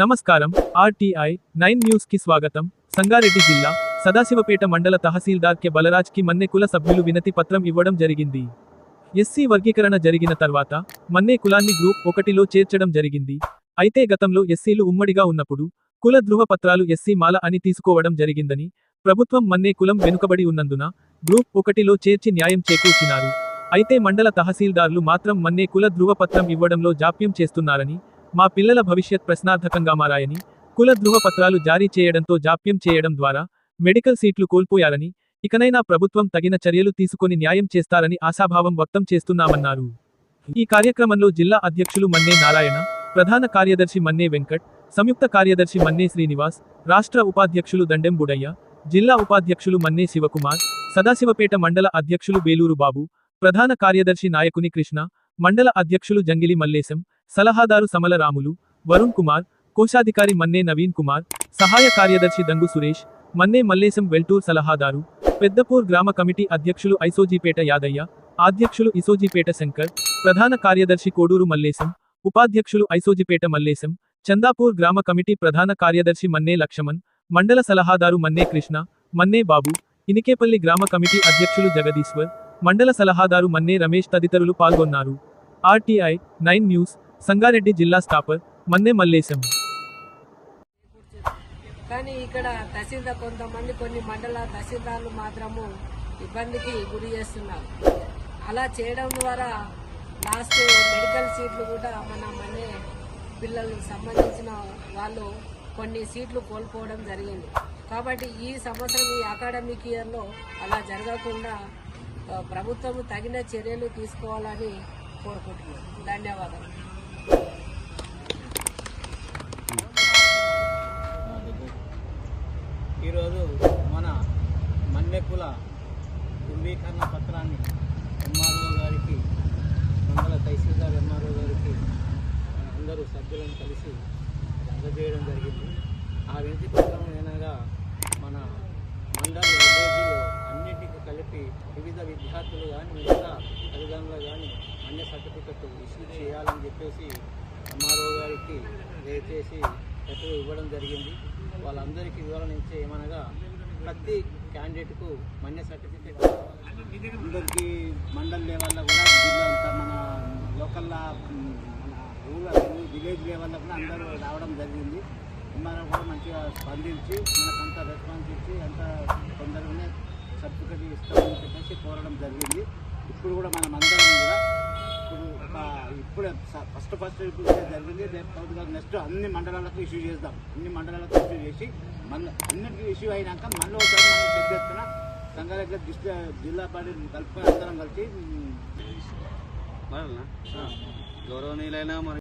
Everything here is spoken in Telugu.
నమస్కారం. ఆర్టీఐ నైన్ న్యూస్కి స్వాగతం. సంగారెడ్డి జిల్లా సదాశివపేట మండల తహసీల్దార్ కె బలరాజ్కి మన్నే కుల సభ్యులు వినతి పత్రం ఇవ్వడం జరిగింది. ఎస్సీ వర్గీకరణ జరిగిన తర్వాత మన్నే కులాన్ని గ్రూప్ ఒకటిలో చేర్చడం జరిగింది. అయితే గతంలో ఎస్సీలు ఉమ్మడిగా ఉన్నప్పుడు కుల ధృవపత్రాలు ఎస్సీ మాల అని తీసుకోవడం జరిగిందని ప్రభుత్వం మన్నే కులం వెనుకబడి ఉన్నందున గ్రూప్ ఒకటిలో చేర్చి న్యాయం చేకూర్చినారు. అయితే మండల తహసీల్దార్లు మాత్రం మన్నే కుల ధృవపత్రం ఇవ్వడంలో జాప్యం చేస్తున్నారని మా పిల్లల భవిష్యత్ ప్రశ్నార్థకంగా మారాయని కుల ధృవపత్రాలు జారీ చేయడంతో జాప్యం చేయడం ద్వారా మెడికల్ సీట్లు కోల్పోయారని ఇకనైనా ప్రభుత్వం తగిన చర్యలు తీసుకొని న్యాయం చేస్తారని ఆశాభావం వ్యక్తం చేస్తున్నామన్నారు. ఈ కార్యక్రమంలో జిల్లా అధ్యక్షులు మన్నే నారాయణ ప్రధాన కార్యదర్శి మన్నే వెంకట్ సంయుక్త కార్యదర్శి మన్నే శ్రీనివాస్ రాష్ట్ర ఉపాధ్యక్షులు దండెం బుడయ్య జిల్లా ఉపాధ్యక్షులు మన్నే శివకుమార్ సదాశివపేట మండల అధ్యక్షులు బేలూరు బాబు ప్రధాన కార్యదర్శి నాయకుని కృష్ణ మండల అధ్యక్షులు జంగిలి మల్లేశం సలహాదారు సమల రాములు వరుణ్ కుమార్ కోశాధికారి మన్నే నవీన్ కుమార్ సహాయ కార్యదర్శి దంగు సురేష్ మన్నే మల్లేశం వెల్టూర్ సలహాదారు పెద్దపూర్ గ్రామ కమిటీ అధ్యక్షులు ఐసోజీపేట యాదయ్య అధ్యక్షులు ఇసోజీపేట శంకర్ ప్రధాన కార్యదర్శి కోడూరు మల్లేశం ఉపాధ్యక్షులు ఐసోజిపేట మల్లేశం చందాపూర్ గ్రామ కమిటీ ప్రధాన కార్యదర్శి మన్నే లక్ష్మణ్ మండల సలహాదారు మన్నే కృష్ణ మన్నే బాబు ఇనికేపల్లి గ్రామ కమిటీ అధ్యక్షులు జగదీశ్వర్ మండల సలహాదారు మన్నే రమేష్ తదితరులు పాల్గొన్నారు. ఆర్టీఐ నైన్ న్యూస్ సంగారెడ్డి జిల్లా స్టాపర్ మన్నే మల్లేశం. కానీ ఇక్కడ తహసీల్దార్ కొంతమంది కొన్ని మండల తహసీల్దార్లు మాత్రము ఇబ్బందికి గురి చేస్తున్నారు. అలా చేయడం ద్వారా లాస్ట్ మెడికల్ సీట్లు కూడా మన మనే పిల్లలకు సంబంధించిన వాళ్ళు కొన్ని సీట్లు కోల్పోవడం జరిగింది. కాబట్టి ఈ సంవత్సరం ఈ అకాడమిక్ ఇయర్లో అలా జరగకుండా ప్రభుత్వం తగిన చర్యలు తీసుకోవాలని కోరుకుంటున్నాను. ధన్యవాదాలు. ఈరోజు మన మన్నెకుల ధృవీకరణ పత్రాన్ని ఎంఆర్ఓ గారికి మండల తహసీల్దార్ ఎంఆర్ఓ గారికి అందరూ సభ్యులను కలిసి అందజేయడం జరిగింది ఆ వినతి పత్రం ఏనగా మన మండల విలేజ్లో అన్నిటికీ కలిపి వివిధ విద్యార్థులు కానీ మిగతా తల్లిదండ్రులు కానీ అన్ని సర్టిఫికెట్ ఇష్యూ చేయాలని చెప్పేసి ఎంఆర్ఓ గారికి దయచేసి లెటర్ ఇవ్వడం జరిగింది. వాళ్ళందరికీ వివరణ ఇచ్చే ఏమనగా ప్రతి క్యాండిడేట్కు మన్య సర్టిఫికేట్ అందరికీ మండల్ లెవెల్లో కూడా జిల్లా అంతా మన లోకల్ మన రూరల్ విలేజ్ లెవెల్లో కూడా అందరూ రావడం జరిగింది. ఎంఆర్ఓ కూడా మంచిగా స్పందించి మనకంతా రెస్పాన్స్ ఇచ్చి అంత సర్టిఫికేట్ ఇస్తామని చెప్పేసి కోరడం జరిగింది. ఇప్పుడు కూడా మనం అందరం కూడా ఇప్పుడు ఒక ఇప్పుడే ఫస్ట్ ఫస్ట్ ఇప్పుడు జరిగింది. రేపు నెక్స్ట్ అన్ని మండలాలకు ఇష్యూ చేద్దాం. అన్ని మండలాలకు ఇష్యూ చేసి మన అన్నిటికీ ఇష్యూ అయినాక మళ్ళీ ఒకసారి మనం పెద్ద ఎత్తున సంగారెడ్డి డిస్ట్రిక్ట్ జిల్లా పార్టీ కలుపుకొని అందరం కలిసి గౌరవనీయులైన